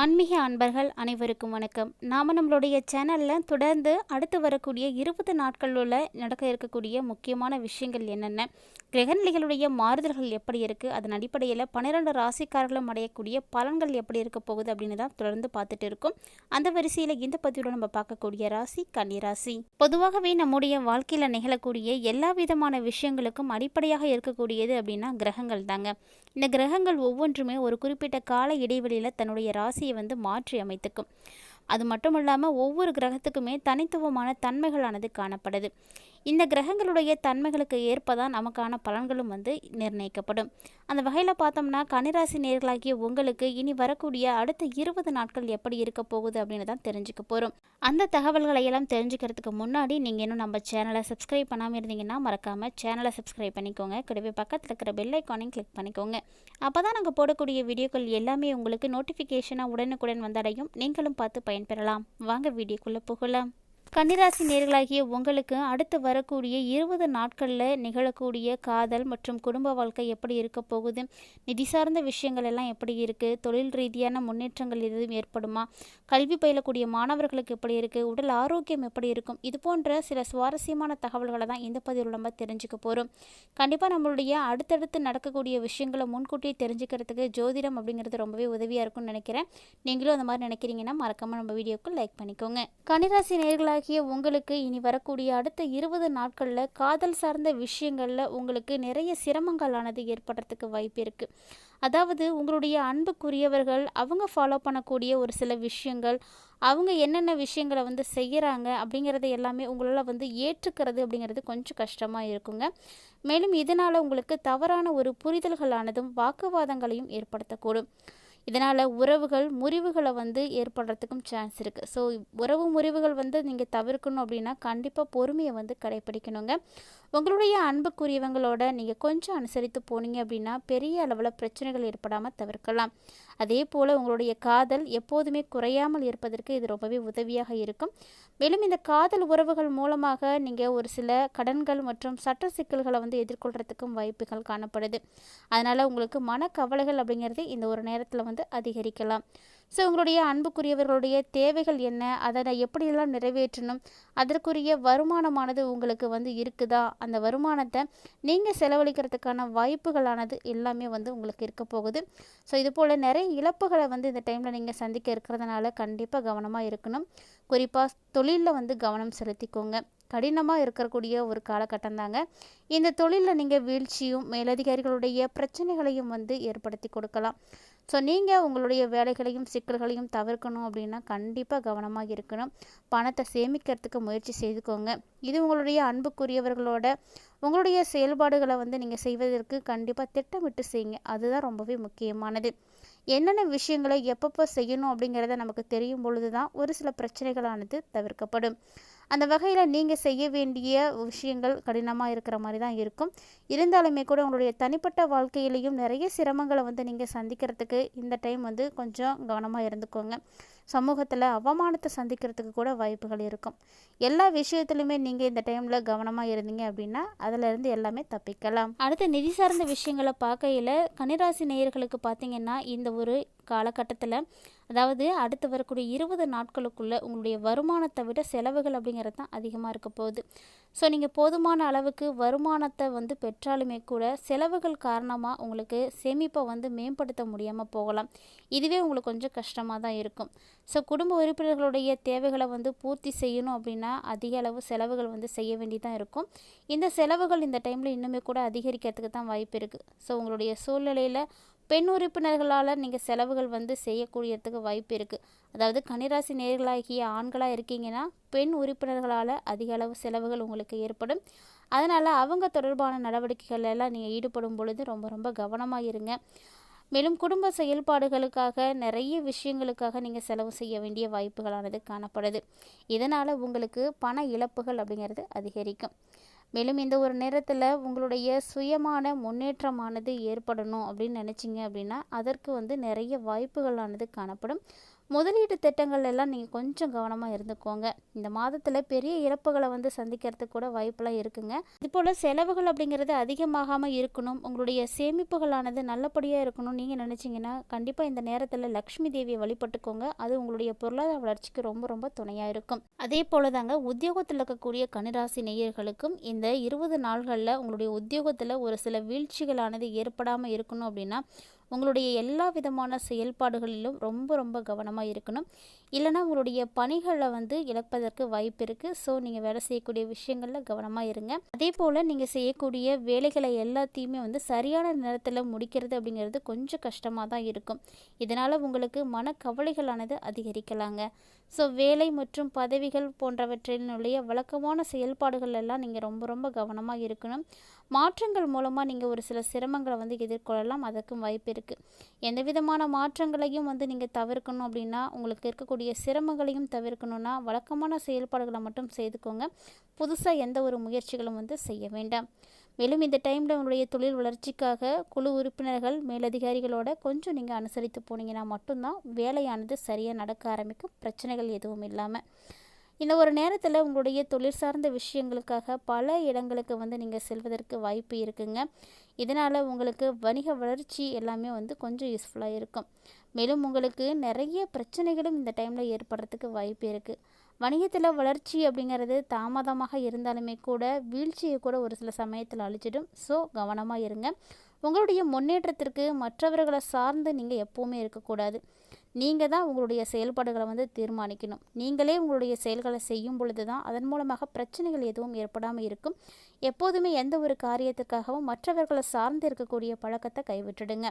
ஆன்மீக அன்பர்கள் அனைவருக்கும் வணக்கம். நாம் நம்மளுடைய சேனலில் தொடர்ந்து அடுத்து வரக்கூடிய இருபது நாட்களில் நடக்க இருக்கக்கூடிய முக்கியமான விஷயங்கள் என்னென்ன கிரகநிலைகளுடைய மாறுதல்கள் எப்படி இருக்குது அதன் அடிப்படையில் பன்னிரெண்டு ராசிக்காரர்களும் அடையக்கூடிய பலன்கள் எப்படி இருக்க போகுது அப்படின்னு தான் தொடர்ந்து பார்த்துட்டு இருக்கோம். அந்த வரிசையில் இந்த பதிவில் நம்ம பார்க்கக்கூடிய ராசி கன்னிராசி பொதுவாகவே நம்முடைய வாழ்க்கையில் நிகழக்கூடிய எல்லா விதமான விஷயங்களுக்கும் அடிப்படையாக இருக்கக்கூடியது அப்படின்னா கிரகங்கள் தாங்க. இந்த கிரகங்கள் ஒவ்வொன்றுமே ஒரு குறிப்பிட்ட கால இடைவெளியில் தன்னுடைய ராசி ராசியை வந்து மாற்றி அமைத்துக்கும். அது மட்டும் இல்லாமல் ஒவ்வொரு கிரகத்துக்குமே தனித்துவமான தன்மைகளானது காணப்படுது. இந்த கிரகங்களுடைய தன்மைகளுக்கு ஏற்ப தான் நமக்கான பலன்களும் வந்து நிர்ணயிக்கப்படும். அந்த வகையில் பார்த்தோம்னா கனிராசி நேர்களாகிய உங்களுக்கு இனி வரக்கூடிய அடுத்த இருபது நாட்கள் எப்படி இருக்க போகுது அப்படின்னு தான் தெரிஞ்சுக்க போகிறோம் அந்த தகவல்களை எல்லாம் தெரிஞ்சுக்கிறதுக்கு முன்னாடி நீங்கள் இன்னும் நம்ம சேனலை சப்ஸ்கிரைப் பண்ணாமல் இருந்தீங்கன்னா மறக்காமல் சேனலை சப்ஸ்கிரைப் பண்ணிக்கோங்க. கூடவே பக்கத்தில் இருக்கிற பெல் ஐக்கானையும் கிளிக் பண்ணிக்கோங்க. அப்போ தான் நாங்கள் போடக்கூடிய வீடியோக்கள் எல்லாமே உங்களுக்கு நோட்டிஃபிகேஷனாக உடனுக்குடன் வந்தடையும். நீங்களும் பார்த்து பயன்பெறலாம். வாங்க வீடியோக்குள்ளே போகலாம். கன்னிராசி நேர்களாகிய உங்களுக்கு அடுத்து வரக்கூடிய இருபது நாட்களில் நிகழக்கூடிய காதல் மற்றும் குடும்ப வாழ்க்கை எப்படி இருக்க போகுது? நிதி சார்ந்த விஷயங்கள் எல்லாம் எப்படி இருக்குது தொழில் ரீதியான முன்னேற்றங்கள் எதுவும் ஏற்படுமா? கல்வி பயிலக்கூடிய மாணவர்களுக்கு எப்படி இருக்குது உடல் ஆரோக்கியம் எப்படி இருக்கும்? இது போன்ற சில சுவாரஸ்யமான தகவல்களை தான் இந்த பதிவில் நம்ம தெரிஞ்சுக்க போகிறோம் கண்டிப்பாக நம்மளுடைய அடுத்தடுத்து நடக்கக்கூடிய விஷயங்களை முன்கூட்டியே தெரிஞ்சுக்கிறதுக்கு ஜோதிடம் அப்படிங்கிறது ரொம்பவே உதவியாக இருக்கும்னு நினைக்கிறேன். நீங்களும் அந்த மாதிரி நினைக்கிறீங்கன்னா மறக்காமல் நம்ம வீடியோக்கு லைக் பண்ணிக்கோங்க. கன்னிராசி நேர்களாக ஆகிய உங்களுக்கு இனி வரக்கூடிய அடுத்த இருபது நாட்களில் காதல் சார்ந்த விஷயங்களில் உங்களுக்கு நிறைய சிரமங்களானது ஏற்படுறதுக்கு வாய்ப்பு இருக்குது அதாவது உங்களுடைய அன்புக்குரியவர்கள் அவங்க ஃபாலோ பண்ணக்கூடிய ஒரு சில விஷயங்கள் அவங்க என்னென்ன விஷயங்களை வந்து செய்கிறாங்க அப்படிங்கிறத எல்லாமே உங்களால் வந்து ஏற்றுக்கிறது அப்படிங்கிறது கொஞ்சம் கஷ்டமாக இருக்குங்க. மேலும் இதனால் உங்களுக்கு தவறான ஒரு புரிதல்களானதும் வாக்குவாதங்களையும் ஏற்படுத்தக்கூடும். இதனால் உறவுகள் முறிவுகளை வந்து ஏற்படுறதுக்கும் சான்ஸ் இருக்குது ஸோ உறவு முறிவுகள் வந்து நீங்கள் தவிர்க்கணும் அப்படின்னா கண்டிப்பாக பொறுமையை வந்து கடைப்பிடிக்கணுங்க. உங்களுடைய அன்புக்குரியவங்களோட நீங்கள் கொஞ்சம் அனுசரித்து போனீங்க அப்படின்னா பெரிய அளவில் பிரச்சனைகள் ஏற்படாமல் தவிர்க்கலாம். அதே போல் உங்களுடைய காதல் எப்போதுமே குறையாமல் இருப்பதற்கு இது ரொம்பவே உதவியாக இருக்கும். மேலும் இந்த காதல் உறவுகள் மூலமாக நீங்கள் ஒரு சில கடன்கள் மற்றும் சட்ட சிக்கல்களை வந்து எதிர்கொள்கிறதுக்கும் வாய்ப்புகள் காணப்படுது. அதனால் உங்களுக்கு மனக்கவலைகள் அப்படிங்கிறது இந்த ஒரு நேரத்தில் வந்து அதிகரிக்கலாம். ஸோ உங்களுடைய அன்புக்குரியவர்களுடைய தேவைகள் என்ன? அதை எப்படியெல்லாம் நிறைவேற்றணும்? அதற்குரிய வருமானமானது உங்களுக்கு வந்து இருக்குதா? அந்த வருமானத்தை நீங்கள் செலவழிக்கிறதுக்கான வாய்ப்புகளானது எல்லாமே வந்து உங்களுக்கு இருக்க போகுது. ஸோ இது போல் நிறைய இழப்புகளை வந்து இந்த டைமில் நீங்கள் சந்திக்க இருக்கிறதுனால கண்டிப்பாக கவனமாக இருக்கணும். குறிப்பாக தொழிலில் வந்து கவனம் செலுத்திக்கோங்க. கடினமாக இருக்கக்கூடிய ஒரு காலகட்டம் தாங்க. இந்த தொழிலில் நீங்கள் வீழ்ச்சியும் மேலதிகாரிகளுடைய பிரச்சனைகளையும் வந்து ஏற்படுத்தி கொடுக்கலாம். ஸோ நீங்கள் உங்களுடைய வேலைகளையும் சிக்கல்களையும் தவிர்க்கணும் அப்படின்னா கண்டிப்பாக கவனமாக இருக்கணும். பணத்தை சேமிக்கிறதுக்கு முயற்சி செய்துக்கோங்க. இது உங்களுடைய அன்புக்குரியவர்களோட உங்களுடைய செயல்பாடுகளை வந்து நீங்கள் செய்வதற்கு கண்டிப்பாக திட்டமிட்டு செய்யுங்க. அதுதான் ரொம்பவே முக்கியமானது. என்னென்ன விஷயங்களை எப்பப்போ செய்யணும் அப்படிங்கிறத நமக்கு தெரியும் பொழுது தான் ஒரு சில பிரச்சனைகளானது தவிர்க்கப்படும். அந்த வகையில் நீங்கள் செய்ய வேண்டிய விஷயங்கள் கடினமாக இருக்கிற மாதிரி தான் இருக்கும். இருந்தாலுமே கூட உங்களுடைய தனிப்பட்ட வாழ்க்கையிலையும் நிறைய சிரமங்களை வந்து நீங்கள் சந்திக்கிறதுக்கு இந்த டைம் வந்து கொஞ்சம் கவனமாக இருந்துக்கோங்க. சமூகத்தில் அவமானத்தை சந்திக்கிறதுக்கு கூட வாய்ப்புகள் இருக்கும். எல்லா விஷயத்துலையுமே நீங்கள் இந்த டைமில் கவனமாக இருந்தீங்க அப்படின்னா அதிலிருந்து எல்லாமே தப்பிக்கலாம். அடுத்து நிதி சார்ந்த விஷயங்களை பார்க்கையில் கன்னிராசி நேயர்களுக்கு பார்த்தீங்கன்னா இந்த ஒரு காலகட்டத்தில் அதாவது அடுத்து வரக்கூடிய இருபது நாட்களுக்குள்ளே உங்களுடைய வருமானத்தை விட செலவுகள் அப்படிங்கிறது தான் அதிகமாக இருக்க போகுது. ஸோ நீங்கள் போதுமான அளவுக்கு வருமானத்தை வந்து பெற்றாலுமே கூட செலவுகள் காரணமாக உங்களுக்கு சேமிப்பை வந்து மேம்படுத்த முடியாமல் போகலாம். இதுவே உங்களுக்கு கொஞ்சம் கஷ்டமாக தான் இருக்கும். ஸோ குடும்ப உறுப்பினர்களுடைய தேவைகளை வந்து பூர்த்தி செய்யணும் அப்படின்னா அதிக அளவு செலவுகள் வந்து செய்ய வேண்டியதாக இருக்கும். இந்த செலவுகள் இந்த டைமில் இன்னுமே கூட அதிகரிக்கிறதுக்கு தான் வாய்ப்பு இருக்குது ஸோ உங்களுடைய சூழ்நிலையில் பெண் உறுப்பினர்களால் நீங்கள் செலவுகள் வந்து செய்யக்கூடியதுக்கு வாய்ப்பு இருக்குது அதாவது கன்னிராசி நேர்களாகிய ஆண்களாக இருக்கீங்கன்னா பெண் உறுப்பினர்களால் அதிக அளவு செலவுகள் உங்களுக்கு ஏற்படும். அதனால் அவங்க தொடர்பான நடவடிக்கைகள் எல்லாம் நீங்கள் ஈடுபடும் பொழுது ரொம்ப ரொம்ப கவனமாக இருங்க. மேலும் குடும்ப செயல்பாடுகளுக்காக நிறைய விஷயங்களுக்காக நீங்கள் செலவு செய்ய வேண்டிய வாய்ப்புகளானது காணப்படுது. இதனால் உங்களுக்கு பண இழப்புகள் அப்படிங்கிறது அதிகரிக்கும். மேலும் இந்த ஒரு நேரத்தில் உங்களுடைய சுயமான முன்னேற்றமானது ஏற்படணும் அப்படின்னு நினச்சிங்க அப்படின்னா அதற்கு வந்து நிறைய வாய்ப்புகளானது காணப்படும். முதலீட்டு திட்டங்கள் எல்லாம் நீங்கள் கொஞ்சம் கவனமாக இருந்துக்கோங்க. இந்த மாதத்தில் பெரிய இழப்புகளை வந்து சந்திக்கிறதுக்கு கூட வாய்ப்பெல்லாம் இருக்குங்க. இதுபோல் செலவுகள் அப்படிங்கிறது அதிகமாகாமல் இருக்கணும். உங்களுடைய சேமிப்புகளானது நல்லபடியாக இருக்கணும் நீங்கள் நினச்சிங்கன்னா கண்டிப்பாக இந்த நேரத்தில் லக்ஷ்மி தேவியை வழிபட்டுக்கோங்க. அது உங்களுடைய பொருளாதார வளர்ச்சிக்கு ரொம்ப ரொம்ப துணையாக இருக்கும். அதே போல தாங்க உத்தியோகத்தில் இருக்கக்கூடிய கனிராசி நேயர்களுக்கும் இந்த இருபது நாள்களில் உங்களுடைய உத்தியோகத்தில் ஒரு சில வீழ்ச்சிகளானது ஏற்படாமல் இருக்கணும் அப்படின்னா உங்களுடைய எல்லா விதமான செயல்பாடுகளிலும் ரொம்ப ரொம்ப கவனமாக இருக்கணும். இல்லைனா உங்களுடைய பணிகளை வந்து இழப்பதற்கு வாய்ப்பு இருக்குது ஸோ நீங்கள் வேலை செய்யக்கூடிய விஷயங்களில் கவனமாக இருங்க. அதே போல் நீங்கள் செய்யக்கூடிய வேலைகளை எல்லாத்தையுமே வந்து சரியான நேரத்தில் முடிக்கிறது அப்படிங்கிறது கொஞ்சம் கஷ்டமாக தான் இருக்கும். இதனால் உங்களுக்கு மனக்கவலைகளானது அதிகரிக்கலாங்க. ஸோ வேலை மற்றும் பதவிகள் போன்றவற்றினுடைய வழக்கமான செயல்பாடுகள் எல்லாம் நீங்கள் ரொம்ப ரொம்ப கவனமாக இருக்கணும். மாற்றங்கள் மூலமாக நீங்கள் ஒரு சில சிரமங்களை வந்து எதிர்கொள்ளலாம். அதற்கும் வாய்ப்பு இருக்குது எந்த விதமான மாற்றங்களையும் வந்து நீங்கள் தவிர்க்கணும் அப்படின்னா உங்களுக்கு இருக்கக்கூடிய சிரமங்களையும் தவிர்க்கணும்னா வழக்கமான செயல்பாடுகளை மட்டும் செய்துக்கோங்க. புதுசாக எந்த ஒரு முயற்சிகளும் வந்து செய்ய வேண்டாம். மேலும் இந்த டைமில் உங்களுடைய தொழில் வளர்ச்சிக்காக குழு உறுப்பினர்கள் மேலதிகாரிகளோட கொஞ்சம் நீங்கள் அனுசரித்து போனீங்கன்னா மட்டும்தான் வேலையானது சரியாக நடக்க ஆரம்பிக்கும். பிரச்சனைகள் எதுவும் இல்லாமல் இந்த ஒரு நேரத்தில் உங்களுடைய தொழில் சார்ந்த விஷயங்களுக்காக பல இடங்களுக்கு வந்து நீங்கள் செல்வதற்கு வாய்ப்பு இருக்குங்க. இதனால் உங்களுக்கு வணிக வளர்ச்சி எல்லாமே வந்து கொஞ்சம் யூஸ்ஃபுல்லாக இருக்கும். மேலும் உங்களுக்கு நிறைய பிரச்சனைகளும் இந்த டைமில் ஏற்படுறதுக்கு வாய்ப்பு இருக்குது வணிகத்தில் வளர்ச்சி அப்படிங்கிறது தாமதமாக இருந்தாலுமே கூட வீழ்ச்சியை கூட ஒரு சில சமயத்தில் அழிச்சிடும். ஸோ கவனமாக இருங்க. உங்களுடைய முன்னேற்றத்திற்கு மற்றவர்களை சார்ந்து நீங்கள் எப்போவுமே இருக்கக்கூடாது. நீங்கள் தான் உங்களுடைய செயல்பாடுகளை வந்து தீர்மானிக்கணும். நீங்களே உங்களுடைய செயல்களை செய்யும் பொழுது தான் அதன் மூலமாக பிரச்சனைகள் எதுவும் ஏற்படாமல் இருக்கும். எப்போதுமே எந்த ஒரு காரியத்திற்காகவும் மற்றவர்களை சார்ந்து இருக்கக்கூடிய பழக்கத்தை கைவிட்டுடுங்க.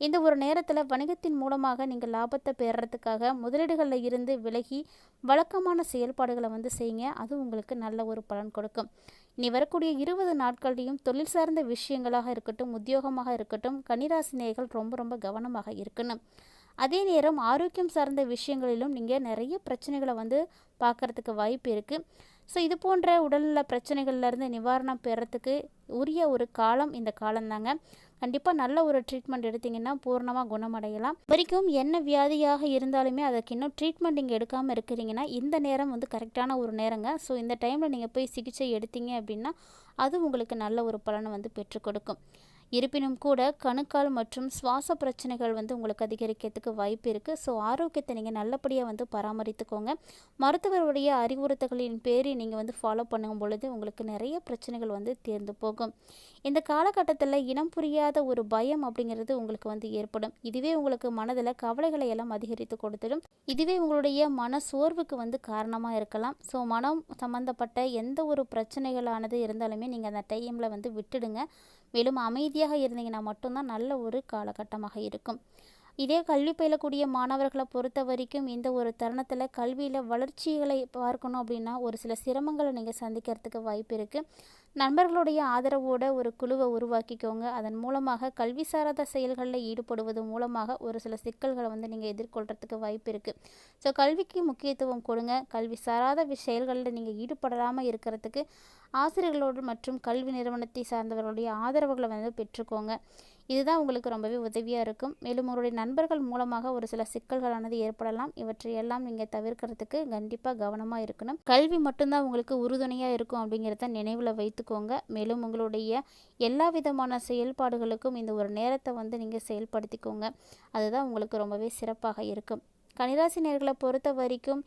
இந்த ஒரு நேரத்தில் வணிகத்தின் மூலமாக நீங்கள் லாபத்தை பெறுறதுக்காக முதலீடுகளில் இருந்து விலகி வழக்கமான செயல்பாடுகளை வந்து செய்யுங்க. அது உங்களுக்கு நல்ல ஒரு பலன் கொடுக்கும். இனி வரக்கூடிய இருபது நாட்கள்லையும் தொழில் சார்ந்த விஷயங்களாக இருக்கட்டும் உத்தியோகமாக இருக்கட்டும் கன்னிராசினியர்கள் ரொம்ப ரொம்ப கவனமாக இருக்கணும். அதே நேரம் ஆரோக்கியம் சார்ந்த விஷயங்களிலும் நீங்கள் நிறைய பிரச்சனைகளை வந்து பார்க்குறதுக்கு வாய்ப்பு இருக்குது ஸோ இது போன்ற உடல்நல பிரச்சனைகள்லேருந்து நிவாரணம் பெறத்துக்கு உரிய ஒரு காலம் இந்த காலம்தாங்க. கண்டிப்பாக நல்ல ஒரு ட்ரீட்மெண்ட் எடுத்திங்கன்னா பூர்ணமாக குணமடையலாம். வரைக்கும் என்ன வியாதியாக இருந்தாலுமே அதற்கு இன்னும் ட்ரீட்மெண்ட் நீங்கள் எடுக்காமல் இருக்கிறீங்கன்னா இந்த நேரம் வந்து கரெக்டான ஒரு நேரங்க. ஸோ இந்த டைமில் நீங்கள் போய் சிகிச்சை எடுத்தீங்க அப்படின்னா அது உங்களுக்கு நல்ல ஒரு பலனை வந்து பெற்றுக் கொடுக்கும். இருப்பினும் கூட கணுக்கால் மற்றும் சுவாச பிரச்சனைகள் வந்து உங்களுக்கு அதிகரிக்கிறதுக்கு வாய்ப்பு இருக்குது ஸோ ஆரோக்கியத்தை நீங்கள் நல்லபடியாக வந்து பராமரித்துக்கோங்க. மருத்துவருடைய அறிவுறுத்தல்களின் பேரை நீங்கள் வந்து ஃபாலோ பண்ணும் பொழுது உங்களுக்கு நிறைய பிரச்சனைகள் வந்து தேர்ந்து போகும். இந்த காலகட்டத்தில் இனம் புரியாத ஒரு பயம் அப்படிங்கிறது உங்களுக்கு வந்து ஏற்படும். இதுவே உங்களுக்கு மனதில் கவலைகளை எல்லாம் அதிகரித்து கொடுத்துடும். இதுவே உங்களுடைய மன சோர்வுக்கு வந்து காரணமாக இருக்கலாம். ஸோ மனம் சம்மந்தப்பட்ட எந்த ஒரு பிரச்சனைகளானது இருந்தாலுமே நீங்கள் அந்த டைமில் வந்து விட்டுடுங்க. மேலும் அமைதியாக இருந்தீங்கன்னா மட்டும்தான் நல்ல ஒரு காலகட்டமாக இருக்கும். இதே கல்வி பயிலக்கூடிய மாணவர்களை பொறுத்த வரைக்கும் இந்த ஒரு தருணத்தில் கல்வியில் வளர்ச்சிகளை பார்க்கணும் அப்படின்னா ஒரு சில சிரமங்களை நீங்கள் சந்திக்கிறதுக்கு வாய்ப்பு இருக்குது நண்பர்களுடைய ஆதரவோட ஒரு குழுவை உருவாக்கிக்கோங்க. அதன் மூலமாக கல்வி சாராத செயல்களில் ஈடுபடுவது மூலமாக ஒரு சில சிக்கல்களை வந்து நீங்கள் எதிர்கொள்கிறதுக்கு வாய்ப்பு இருக்குது ஸோ கல்விக்கு முக்கியத்துவம் கொடுங்க. கல்வி சாராத செயல்களில் நீங்கள் ஈடுபடாமல் இருக்கிறதுக்கு ஆசிரியர்களோடு மற்றும் கல்வி நிறுவனத்தை சார்ந்தவர்களுடைய ஆதரவுகளை வந்து பெற்றுக்கோங்க. இதுதான் உங்களுக்கு ரொம்பவே உதவியாக இருக்கும். மேலும் உங்களுடைய நண்பர்கள் மூலமாக ஒரு சில சிக்கல்களானது ஏற்படலாம். இவற்றை எல்லாம் நீங்கள் தவிர்க்கிறதுக்கு கண்டிப்பாக கவனமாக இருக்கணும். கல்வி மட்டும்தான் உங்களுக்கு உறுதுணையாக இருக்கும் அப்படிங்கிறத நினைவில் வைத்துக்கோங்க. மேலும் உங்களுடைய எல்லா விதமான செயல்பாடுகளுக்கும் இந்த ஒரு நேரத்தை வந்து நீங்கள் செயல்படுத்திக்கோங்க. அதுதான் உங்களுக்கு ரொம்பவே சிறப்பாக இருக்கும். கனிராசி நேர்களை பொறுத்த வரைக்கும்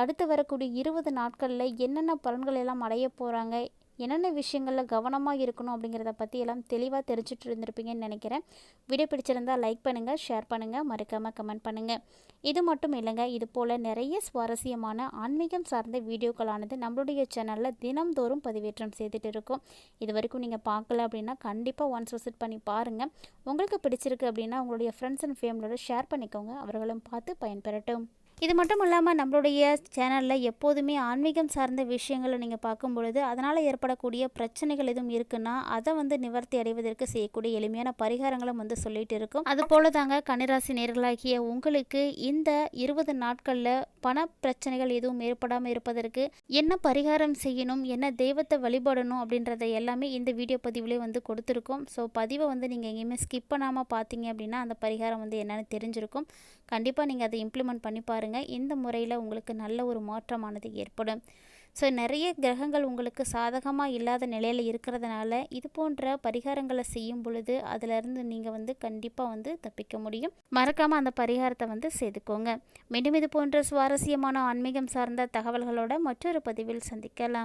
அடுத்து வரக்கூடிய இருபது நாட்களில் என்னென்ன பலன்கள் எல்லாம் அடைய போகிறாங்க என்னென்ன விஷயங்களில் கவனமாக இருக்கணும் அப்படிங்கிறத பற்றி எல்லாம் தெளிவாக தெரிஞ்சுட்டு இருந்திருப்பீங்கன்னு நினைக்கிறேன். வீடியோ பிடிச்சிருந்தால் லைக் பண்ணுங்கள் ஷேர் பண்ணுங்கள் மறக்காமல் கமெண்ட் பண்ணுங்கள் இது மட்டும் இல்லைங்க இது போல் நிறைய சுவாரஸ்யமான ஆன்மீகம் சார்ந்த வீடியோக்களானது நம்மளுடைய சேனலில் தினம்தோறும் பதிவேற்றம் செய்துட்டு இருக்கோம். இது வரைக்கும் நீங்கள் பார்க்கல அப்படின்னா கண்டிப்பாக ஒன்ஸ் விசிட் பண்ணி பாருங்கள் உங்களுக்கு பிடிச்சிருக்கு அப்படின்னா உங்களுடைய ஃப்ரெண்ட்ஸ் அண்ட் ஃபேமிலியோட ஷேர் பண்ணிக்கோங்க. அவர்களும் பார்த்து பயன்பெறட்டும். இது மட்டும் இல்லாமல் நம்மளுடைய சேனலில் எப்போதுமே ஆன்மீகம் சார்ந்த விஷயங்களை நீங்கள் பார்க்கும் பொழுது அதனால் ஏற்படக்கூடிய பிரச்சனைகள் எதுவும் இருக்குன்னா அதை வந்து நிவர்த்தி அடைவதற்கு செய்யக்கூடிய எளிமையான பரிகாரங்களும் வந்து சொல்லிட்டு இருக்கும். அது போல தாங்க கன்னிராசி நேர்களாகிய உங்களுக்கு இந்த இருபது நாட்களில் பண பிரச்சனைகள் எதுவும் ஏற்படாமல் இருப்பதற்கு என்ன பரிகாரம் செய்யணும் என்ன தெய்வத்தை வழிபடணும் அப்படின்றத எல்லாமே இந்த வீடியோ பதிவிலே வந்து கொடுத்துருக்கோம். ஸோ பதிவை வந்து நீங்கள் எங்கேயுமே ஸ்கிப் பண்ணாமல் பார்த்தீங்க அப்படின்னா அந்த பரிகாரம் வந்து என்னென்னு தெரிஞ்சிருக்கும். கண்டிப்பாக நீங்கள் அதை இம்ப்ளிமெண்ட் பண்ணி பாருங்கள் இந்த முறையில் உங்களுக்கு நல்ல ஒரு மாற்றமானது ஏற்படும். ஸோ நிறைய கிரகங்கள் உங்களுக்கு சாதகமாக இல்லாத நிலையில் இருக்கிறதுனால இது போன்ற பரிகாரங்களை செய்யும் பொழுது அதிலிருந்து நீங்கள் வந்து கண்டிப்பாக வந்து தப்பிக்க முடியும். மறக்காமல் அந்த பரிகாரத்தை வந்து செய்துக்கோங்க. மீண்டும் இது போன்ற சுவாரஸ்யமான ஆன்மீகம் சார்ந்த தகவல்களோட மற்றொரு பதிவில் சந்திக்கலாம்.